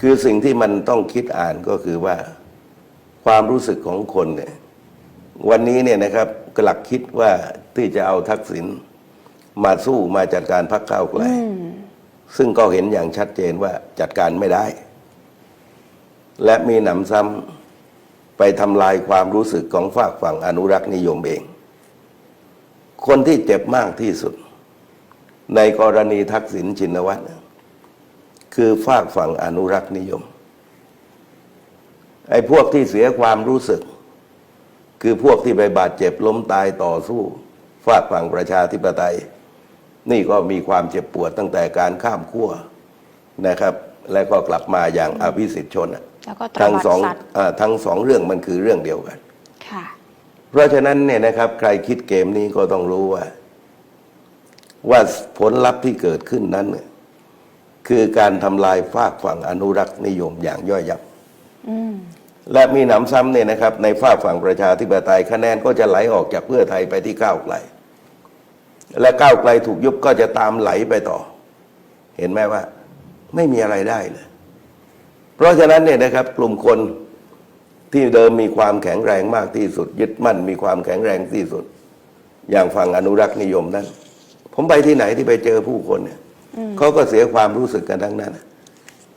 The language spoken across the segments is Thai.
คือสิ่งที่มันต้องคิดอ่านก็คือว่าความรู้สึกของคนเนี่ยวันนี้เนี่ยนะครับกลักคิดว่าที่จะเอาทักษิณมาสู้มาจัดการพรรคก้าวไกลซึ่งก็เห็นอย่างชัดเจนว่าจัดการไม่ได้ และมีหนำซ้ำไปทำลายความรู้สึกของฝากฝั่งอนุรักษ์นิยมเอง คนที่เจ็บมากที่สุด ในกรณีทักษิณชินวัตร คือฝากฝั่งอนุรักษ์นิยม ไอ้พวกที่เสียความรู้สึก คือพวกที่ไปบาดเจ็บล้มตายต่อสู้ฝากฝั่งประชาธิปไตย นี่ก็มีความเจ็บปวดตั้งแต่การข้ามขั้วนะครับ และก็กลับมาอย่างอภิสิทธิชนอะแล้วก็ตระทั้งวัสองติสัตว์อาทั้งสองเรื่องมันคือเรื่องเดียวกันค่ะเพราะฉะนั้นเนี่ยนะครับ ใครคิดเกมนี้ก็ต้องรู้ว่า ว่าผลลัพธ์ที่เกิดขึ้นนั้นเนี่ย คือการทำลายฝากฝั่งอนุรักษ์นิยมอย่างย่อยยับอืมและมีหนำซ้ำเนี่ยนะครับ ในฝากฝั่งประชาธิปไตยคะแนนก็จะไหลออกจากเพื่อไทยไปที่ก้าวไกล และก้าวไกลถูกยุบก็จะตามไหลไปต่อ เห็นไหมว่า ไม่มีอะไรได้เลย เพราะฉะนั้นเนี่ยนะครับ กลุ่มคนที่เดิมมีความแข็งแรงมากที่สุด ยึดมั่นมีความแข็งแรงที่สุด อย่างฝั่งอนุรักษ์นิยมนั้น ผมไปที่ไหนที่ไปเจอผู้คนเนี่ย เขาก็เสียความรู้สึกกันทั้งนั้น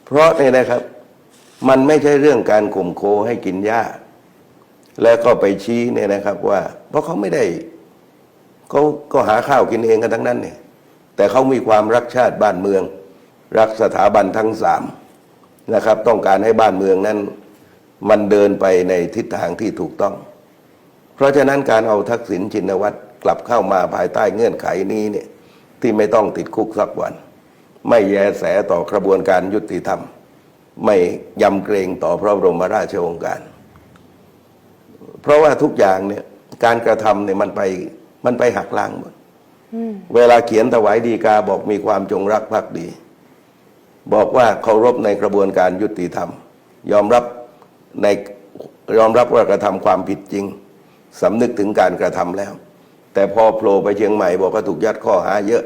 เพราะเนี่ยนะครับ มันไม่ใช่เรื่องการข่มโคให้กินหญ้า แล้วก็ไปชี้เนี่ยนะครับ ว่า เพราะเขาไม่ได้เขาก็หาข้าวกินเองกันทั้งนั้นเนี่ย แต่เขามีความรักชาติบ้านเมือง รักสถาบันทั้งสามนะครับ ต้องการให้บ้านเมืองนั้น มันเดินไปในทิศทางที่ถูกต้อง เพราะฉะนั้นการเอาทักษิณชินวัตรกลับเข้ามาภายใต้เงื่อนไขนี้เนี่ยที่ไม่ต้องติดคุกสักวัน ไม่แยแสต่อกระบวนการยุติธรรม ไม่ยำเกรงต่อพระบรมราชโองการ เพราะว่าทุกอย่างเนี่ยการกระทำเนี่ยมันไปมันไปหักล้างหมดเวลาเขียนถวายดีกาบอกมีความจงรักภักดี บอกว่าเคารพในกระบวนการยุติธรรม ยอมรับในยอมรับว่ากระทำความผิดจริงสำนึกถึงการกระทำแล้ว แต่พอโผล่ไปเชียงใหม่บอกว่าถูกยัดข้อหาเยอะ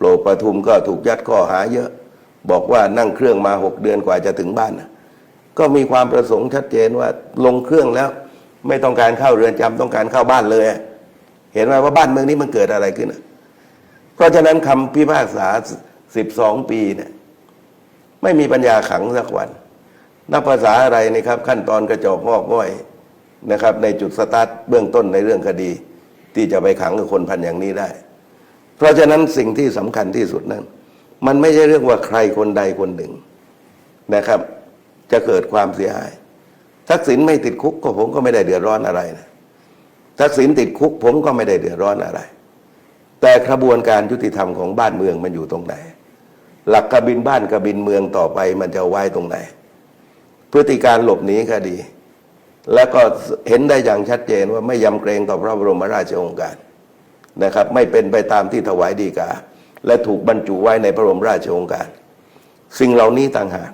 โผล่ปทุมก็ถูกยัดข้อหาเยอะ บอกว่านั่งเครื่องมาหกเดือนกว่าจะถึงบ้านนะก็มีความประสงค์ชัดเจนว่าลงเครื่องแล้ว ไม่ต้องการเข้าเรือนจำต้องการเข้าบ้านเลย เห็นไหมว่าบ้านเมืองนี้มันเกิดอะไรขึ้นนะเพราะฉะนั้นคำพิพากษา12ปีเนี่ยไม่มีปัญญาขังสักวัน นับภาษาอะไรนะครับ ขั้นตอนกระจอกงอกง่อยนะครับ ในจุดสตาร์ทเบื้องต้นในเรื่องคดี ที่จะไปขังกับคนพันอย่างนี้ได้ เพราะฉะนั้นสิ่งที่สำคัญที่สุดนั้น มันไม่ใช่เรื่องว่าใครคนใดคนหนึ่งนะครับ จะเกิดความเสียหาย ทักษิณไม่ติดคุกก็ผมก็ไม่ได้เดือดร้อนอะไรนะทักษิณติดคุกผมก็ไม่ได้เดือดร้อนอะไร แต่กระบวนการยุติธรรมของบ้านเมืองมันอยู่ตรงไหน หลักกบินบ้านกบินเมืองต่อไปมันจะไว้ตรงไหน พฤติการหลบหนีคดี แล้วก็เห็นได้อย่างชัดเจนว่าไม่ยำเกรงต่อพระบรมราชโองการ นะครับไม่เป็นไปตามที่ถวายดีกา และถูกบรรจุไว้ในพระบรมราชโองการ สิ่งเหล่านี้ต่างหาก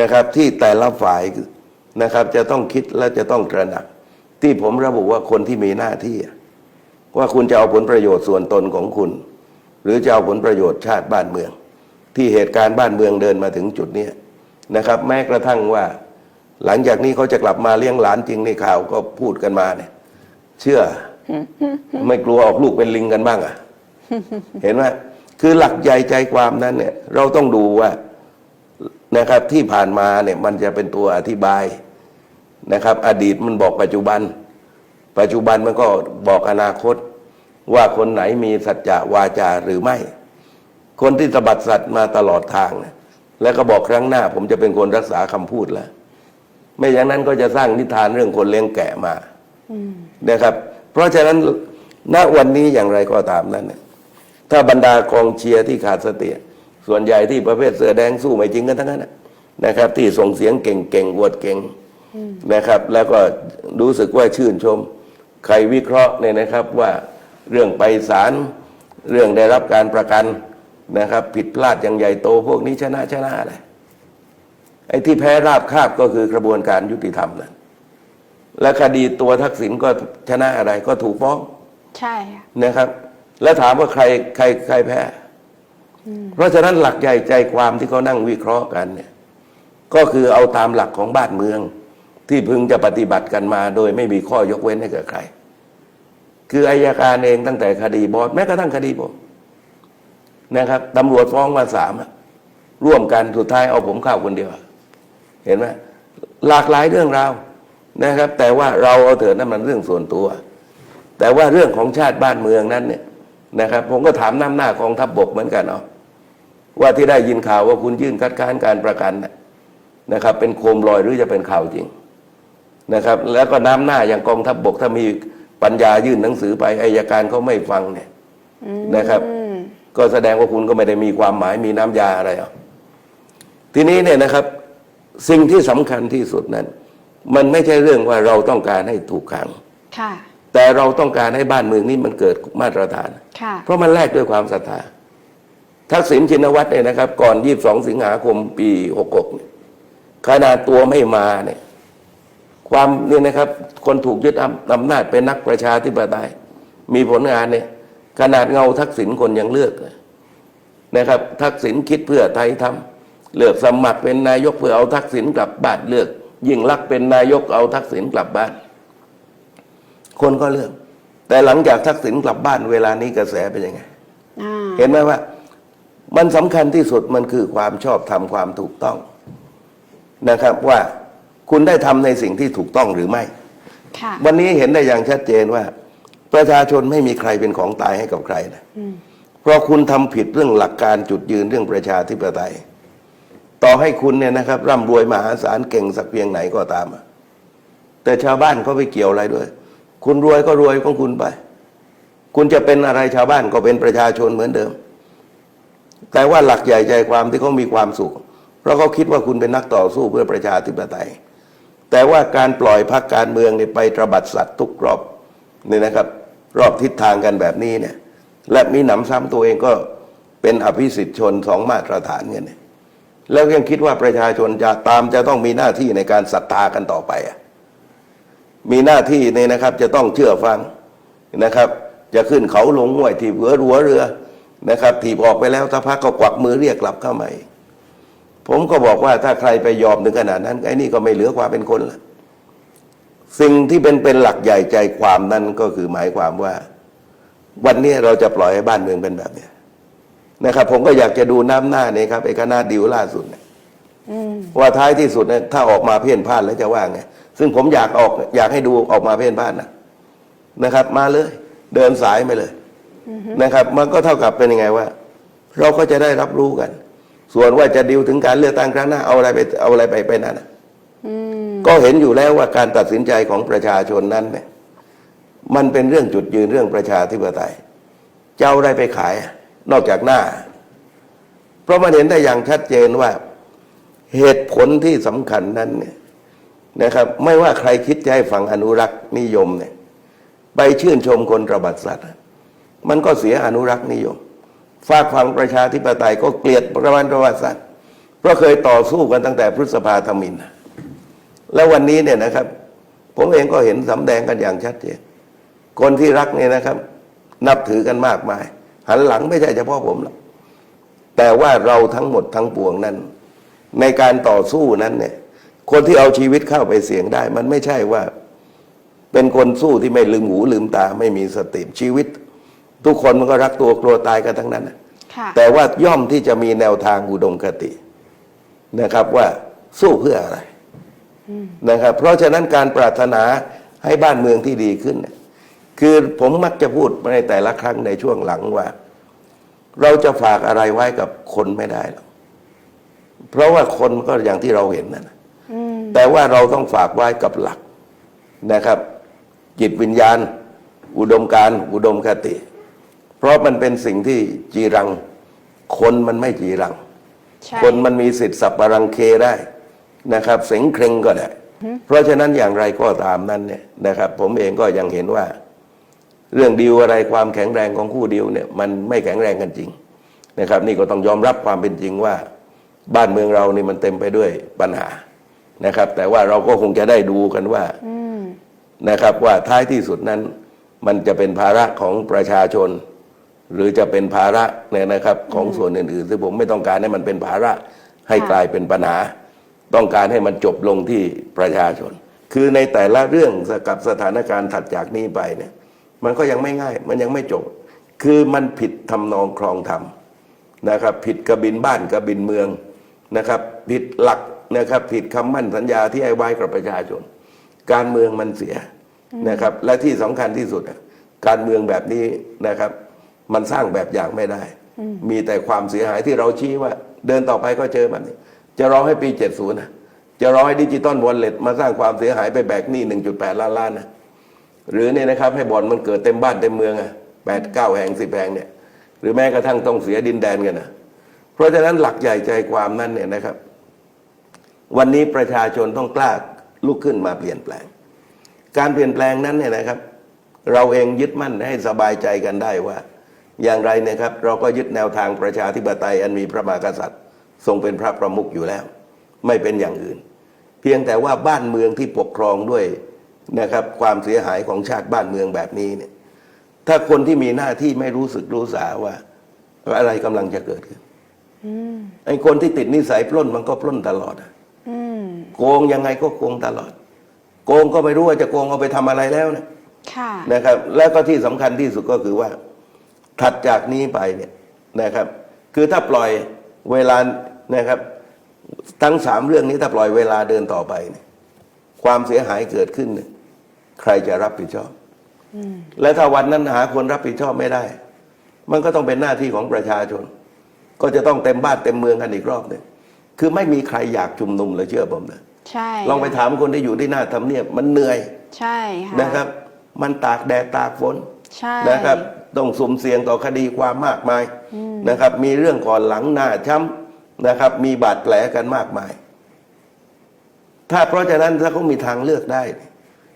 นะครับที่แต่ละฝ่ายนะครับจะต้องคิดและจะต้องตระหนัก ที่ผมระบุว่าคนที่มีหน้าที่ ว่าคุณจะเอาผลประโยชน์ส่วนตนของคุณ หรือจะเอาผลประโยชน์ชาติบ้านเมือง ที่เหตุการณ์บ้านเมืองเดินมาถึงจุดนี้นะครับ แม้กระทั่งว่า หลังจากนี้เขาจะกลับมาเลี้ยงหลานจริงในข่าวก็พูดกันมาเนี่ย เชื่อ ไม่กลัวออกลูกเป็นลิงกันบ้างอะ เห็นไหมคือหลักใหญ่ใจความนั้นเนี่ย เราต้องดูว่านะครับที่ผ่านมาเนี่ยมันจะเป็นตัวอธิบายนะครับ อดีตมันบอกปัจจุบัน ปัจจุบันมันก็บอกอนาคต ว่าคนไหนมีสัจจะวาจาหรือไม่ คนที่สะบัดสัตว์มาตลอดทางนะแล้วก็บอกครั้งหน้า ผมจะเป็นคนรักษาคำพูดแล้วไม่อย่างนั้นก็จะสร้างนิทานเรื่องคนเลี้ยงแกะมานะครับ เพราะฉะนั้นณวันนี้อย่างไรก็ตามนั้นเนี่ยถ้าบรรดากองเชียร์ที่ขาดสติส่วนใหญ่ที่ประเภทเสือแดงสู้ไม่จริงกันทั้งนั้นนะนะครับ ที่ส่งเสียงเก่งๆอวดเก่งนะครับ แล้วก็รู้สึกว่าชื่นชม ใครวิเคราะห์เนี่ยนะครับว่าเรื่องไปศาลเรื่องได้รับการประกันนะครับ ผิดพลาดอย่างใหญ่โตพวกนี้ชนะชนะอะไรไอ้ที่แพ้ราบคาบก็คือกระบวนการยุติธรรมนั่น และคดีตัวทักษิณก็ชนะอะไรก็ถูกฟ้องใช่ค่ะนะครับ แล้วถามว่าใครใครใครแพ้ เพราะฉะนั้นหลักใหญ่ใจความที่เขานั่งวิเคราะห์กันเนี่ย ก็คือเอาตามหลักของบ้านเมือง ที่พึงจะปฏิบัติกันมา โดยไม่มีข้อยกเว้นให้กับใคร คืออายการเองตั้งแต่คดีบอสแม้กระทั่งคดีผมนะครับตำรวจฟ้องมาสามอะร่วมกันสุดท้ายเอาผมเข้าคนเดียวอะเห็นไหมหลากหลายเรื่องราว นะครับ แต่ว่าเราเอาเถิดนั่นมันเรื่องส่วนตัว แต่ว่าเรื่องของชาติบ้านเมืองนั้นเนี่ยนะครับ ผมก็ถามน้ำหน้ากองทัพบบกเหมือนกันเนาะว่าที่ได้ยินข่าวว่าคุณยื่นคัดค้านการประกันนะครับ เป็นโคมลอยหรือจะเป็นข่าวจริงนะครับ แล้วก็น้ำหน้าอย่างกองทัพบบกถ้ามีปัญญายื่นหนังสือไปอายการเขาไม่ฟังเนี่ยนะครับ ก็แสดงว่าคุณก็ไม่ได้มีความหมายมีน้ำยาอะไรอะทีนี้เนี่ยนะครับ สิ่งที่สำคัญที่สุดนั้น มันไม่ใช่เรื่องว่าเราต้องการให้ถูกขัง ค่ะ แต่เราต้องการให้บ้านเมืองนี้มันเกิดมาตรฐาน ค่ะ เพราะมันแลกด้วยความศรัทธาทักษิณชินวัตรเนี่ยนะครับ ก่อน 22 สิงหาคมปี 66เนี่ยขนาดตัวไม่มาเนี่ยความเนี่ยนะครับ คนถูกยึดอำอำนาจเป็นนักประชาธิปไตยมีผลงานเนี่ย ขนาดเงาทักษิณคนยังเลือกเลยนะครับ ทักษิณคิดเพื่อไทยทำเลือกสมัครเป็นนายกเพื่อเอาทักษิณกลับบ้านเลือก ยิ่งรักษณ์เป็นนายกเอาทักษิณกลับบ้าน คนก็เลือก แต่หลังจากทักษิณกลับบ้านเวลานี้กระแสเป็นยังไงอ่าเห็นไหมว่า มันสำคัญที่สุดมันคือความชอบธรรมความถูกต้องนะครับว่าคุณได้ทำในสิ่งที่ถูกต้องหรือไม่ค่ะวันนี้เห็นได้อย่างชัดเจนว่า ประชาชนไม่มีใครเป็นของตายให้กับใครนะอืมเพราะคุณทำผิดเรื่องหลักการจุดยืนเรื่องประชาธิปไตย ต่อให้คุณเนี่ยนะครับ ร่ำรวยมหาศาลเก่งสักเพียงไหนก็ตามแต่ชาวบ้านเขาไปเกี่ยวอะไรด้วย คุณรวยก็รวยของคุณไป คุณจะเป็นอะไรชาวบ้านก็เป็นประชาชนเหมือนเดิม แต่ว่าหลักใหญ่ใจความที่เขามีความสุข เพราะเขาคิดว่าคุณเป็นนักต่อสู้เพื่อประชาธิปไตย แต่ว่าการปล่อยพรรคการเมืองเนี่ยไปตระบัดสัตว์ทุกรอบเนี่ยนะครับ รอบทิศทางกันแบบนี้เนี่ย และมีหนำซ้ำตัวเองก็เป็นอภิสิทธิชนสองมาตรฐานกันเนี่ย แล้วยังคิดว่าประชาชนจะตามจะต้องมีหน้าที่ในการศรัทธากันต่อไปมีหน้าที่เนี่ยนะครับจะต้องเชื่อฟังนะครับ จะขึ้นเขาลงห้วยถีบหัวรัวเรือนะครับ ถีบออกไปแล้วถ้าพักก็กวักมือเรียกกลับเข้ามาผมก็บอกว่าถ้าใครไปยอมถึงขนาดนั้นไอ้นี่ก็ไม่เหลือความเป็นคนละสิ่งที่เป็นเป็นหลักใหญ่ใจความนั้นก็คือหมายความว่า วันนี้เราจะปล่อยให้บ้านเมืองเป็นแบบเนี้ย นะครับ ผมก็อยากจะดูน้ำหน้านี่ครับไอ้คณะดิวล่าสุดเนี่ยอืมว่าท้ายที่สุดเนี่ยถ้าออกมาเพี้ยนพลาดแล้วจะว่าไงซึ่งผมอยากออกอยากให้ดูออกมาเพี้ยนพลาดนะนะครับ มาเลย เดินสายไปเลยนะครับ มันก็เท่ากับเป็นยังไงว่า เราก็จะได้รับรู้กัน ส่วนว่าจะดิวถึงการเลือกตั้งครั้งหน้าเอาอะไรไปเอาอะไรไปไปนั่นน่ะอืมก็เห็นอยู่แล้วว่าการตัดสินใจของประชาชนนั้นเนี่ย มันเป็นเรื่องจุดยืนเรื่องประชาธิปไตยจะเอาอะไรไปขายอะ นอกจากหน้า เพราะมันเห็นได้อย่างชัดเจนว่าเหตุผลที่สำคัญนั้นเนี่ยนะครับ ไม่ว่าใครคิดจะให้ฝั่งอนุรักษ์นิยมเนี่ยไปชื่นชมคนระบัดสัตว์ มันก็เสียอนุรักษ์นิยมฝากฝั่งประชาธิปไตยก็เกลียดประวันประวัติศาสตร์เพราะเคยต่อสู้กันตั้งแต่พฤษภาธมิน แล้ววันนี้เนี่ยนะครับ ผมเองก็เห็นสำแดงกันอย่างชัดเจนคนที่รักเนี่ยนะครับ นับถือกันมากมาย หันหลังไม่ใช่เฉพาะผมหรอกแต่ว่าเราทั้งหมดทั้งปวงนั้น ในการต่อสู้นั้นเนี่ย คนที่เอาชีวิตเข้าไปเสี่ยงได้ มันไม่ใช่ว่า เป็นคนสู้ที่ไม่ลืมหูลืมตา ไม่มีสติชีวิต ทุกคนมันก็รักตัวกลัวตายกันทั้งนั้นน่ะค่ะแต่ว่าย่อมที่จะมีแนวทางอุดมคตินะครับว่าสู้เพื่ออะไรนะครับ เพราะฉะนั้นการปรารถนาให้บ้านเมืองที่ดีขึ้นเนี่ย คือผมมักจะพูดในแต่ละครั้งในช่วงหลังว่า เราจะฝากอะไรไว้กับคนไม่ได้หรอกเพราะว่าคนก็อย่างที่เราเห็นนั่นนะอืมแต่ว่าเราต้องฝากไว้กับหลักนะครับ จิตวิญญาณ อุดมการณ์อุดมคติ เพราะมันเป็นสิ่งที่จีรัง คนมันไม่จีรังใช่คนมันมีสิทธิ์สับปะรังเคได้นะครับ เสงเคร่งก็ได้ เพราะฉะนั้นอย่างไรก็ตามนั้นเนี่ยนะครับ ผมเองก็ยังเห็นว่า เรื่องดีลอะไรความแข็งแรงของคู่ดีลเนี่ยมันไม่แข็งแรงกันจริงนะครับ นี่ก็ต้องยอมรับความเป็นจริงว่า บ้านเมืองเรานี่มันเต็มไปด้วยปัญหานะครับ แต่ว่าเราก็คงจะได้ดูกันว่าอืมนะครับว่าท้ายที่สุดนั้น มันจะเป็นภาระของประชาชน หรือจะเป็นภาระเนี่ยนะครับ ของส่วนอื่นๆซึ่งผมไม่ต้องการให้มันเป็นภาระให้ค่ะกลายเป็นปัญหา ต้องการให้มันจบลงที่ประชาชน คือในแต่ละเรื่องกับสถานการณ์ถัดจากนี้ไปเนี่ย มันก็ยังไม่ง่าย มันยังไม่จบ คือมันผิดทำนองครองธรรมนะครับ ผิดกระบินบ้านกระบินเมืองนะครับ ผิดหลักนะครับ ผิดคำมั่นสัญญาที่ให้ไว้กับประชาชน การเมืองมันเสียนะครับ และที่สำคัญที่สุด การเมืองแบบนี้นะครับ มันสร้างแบบอย่างไม่ได้ มีแต่ความเสียหายที่เราชี้ว่า เดินต่อไปก็เจอมันนี่จะรอให้ปี 70นะจะรอให้ดิจิตอลวอลเล็ตมาสร้างความเสียหายไปแบกหนี้1.8 ล้านล้านนะ หรือเนี่ยนะครับให้บ่อนมันเกิดเต็มบ้านเต็มเมืองอะแปดเก้าแห่งสิบแห่งเนี่ยหรือแม้กระทั่งต้องเสียดินแดนกันนะเพราะฉะนั้นหลักใหญ่ใจความนั้นเนี่ยนะครับ วันนี้ประชาชนต้องกล้าลุกขึ้นมาเปลี่ยนแปลง การเปลี่ยนแปลงนั้นเนี่ยนะครับ เราเองยึดมั่นให้สบายใจกันได้ว่า อย่างไรนะครับ เราก็ยึดแนวทางประชาธิปไตยอันมีพระมหากษัตริย์ ทรงเป็นพระประมุขอยู่แล้ว ไม่เป็นอย่างอื่น เพียงแต่ว่าบ้านเมืองที่ปกครองด้วย นะครับความเสียหายของชาติบ้านเมืองแบบนี้เนี่ยถ้าคนที่มีหน้าที่ไม่รู้สึกรู้สาว่า อะไรกำลังจะเกิดขึ้นไอ้คนที่ติดนิสัยปล้นมันก็ปล้นตลอดอะอืมโกงยังไงก็โกงตลอด โกงก็ไม่รู้ว่าจะโกงเอาไปทำอะไรแล้วนะค่ะนะครับ แล้วก็ที่สำคัญที่สุดก็คือว่า ถัดจากนี้ไปเนี่ยนะครับ คือถ้าปล่อยเวลานะครับ ทั้งสามเรื่องนี้ถ้าปล่อยเวลาเดินต่อไปเนี่ยความเสียหายเกิดขึ้นเนี่ย ใครจะรับผิดชอบและถ้าวันนั้นหาคนรับผิดชอบไม่ได้ มันก็ต้องเป็นหน้าที่ของประชาชน ก็จะต้องเต็มบ้านเต็มเมืองกันอีกรอบหนึ่งคือไม่มีใครอยากชุมนุมเลยเชื่อผมนะใช่ลองไปถามคนที่อยู่ที่หน้าทำเนียบมันเหนื่อย ใช่ค่ะนะครับ มันตากแดดตากฝนอืมเรา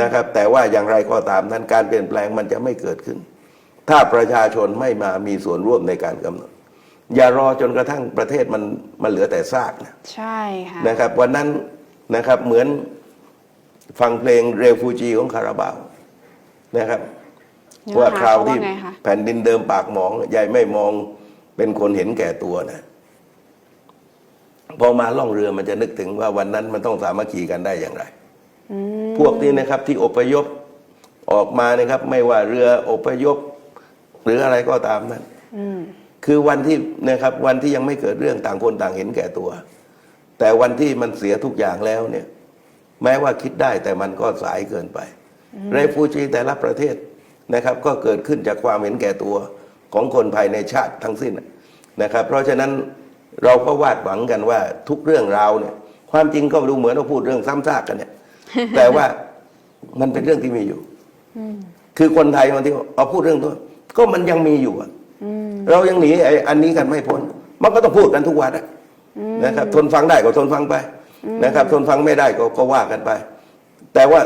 นะครับ แต่ว่าอย่างไรก็ตามนั้นการเปลี่ยนแปลงมันจะไม่เกิดขึ้น ถ้าประชาชนไม่มามีส่วนร่วมในการกำหนด อย่ารอจนกระทั่งประเทศมันมันเหลือแต่ซากนะใช่ค่ะนะครับ วันนั้นนะครับเหมือนฟังเพลงเรฟูจีของคาราบาวนะครับเนื้อว่าหาคราวเขาว่าที่ไงคะแผ่นดินเดิมปากหมองใหญ่ไม่มองเป็นคนเห็นแก่ตัวนะพอมาล่องเรือมันจะนึกถึงว่าวันนั้นมันต้องสามัคคีกันได้อย่างไรอืม พวกนี้นะครับที่อพยพออกมานะครับ ไม่ว่าเรืออพยพ หรืออะไรก็ตามนั้นอืมคือวันที่นะครับ วันที่ยังไม่เกิดเรื่องต่างคนต่างเห็นแก่ตัว แต่วันที่มันเสียทุกอย่างแล้วเนี่ย แม้ว่าคิดได้แต่มันก็สายเกินไปเรฟูจีแต่ละประเทศนะครับ ก็เกิดขึ้นจากความเห็นแก่ตัวของคนภายในชาติทั้งสิ้นนะครับ เพราะฉะนั้นเราก็วาดหวังกันว่าทุกเรื่องราวเนี่ย ความจริงก็ดูเหมือนเราพูดเรื่องซ้ำซากกันเนี่ย แต่ว่ามันเป็นเรื่องที่มีอยู่คือคนไทยบางทีเอาพูดเรื่องตัวก็มันยังมีอยู่อะอืมเรายังหนีไอ้อันนี้กันไม่พ้น มันก็ต้องพูดกันทุกวันอะนะครับ ทนฟังได้ก็ทนฟังไปนะครับ ทนฟังไม่ได้ก็ก็ว่ากันไป แต่ว่า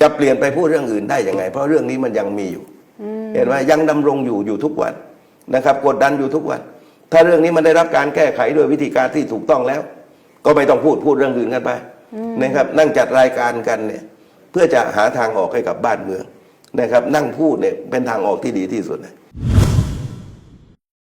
จะเปลี่ยนไปพูดเรื่องอื่นได้ยังไง เพราะเรื่องนี้มันยังมีอยู่เห็นไหมยังดำรงอยู่อยู่ทุกวันนะครับ กดดันอยู่ทุกวัน ถ้าเรื่องนี้มันได้รับการแก้ไขโดยวิธีการที่ถูกต้องแล้ว ก็ไม่ต้องพูดพูดเรื่องอื่นกันไป นะครับ นั่งจัดรายการกันเนี่ย เพื่อจะหาทางออกให้กับบ้านเมืองนะครับ นั่งพูดเนี่ยเป็นทางออกที่ดีที่สุดนะ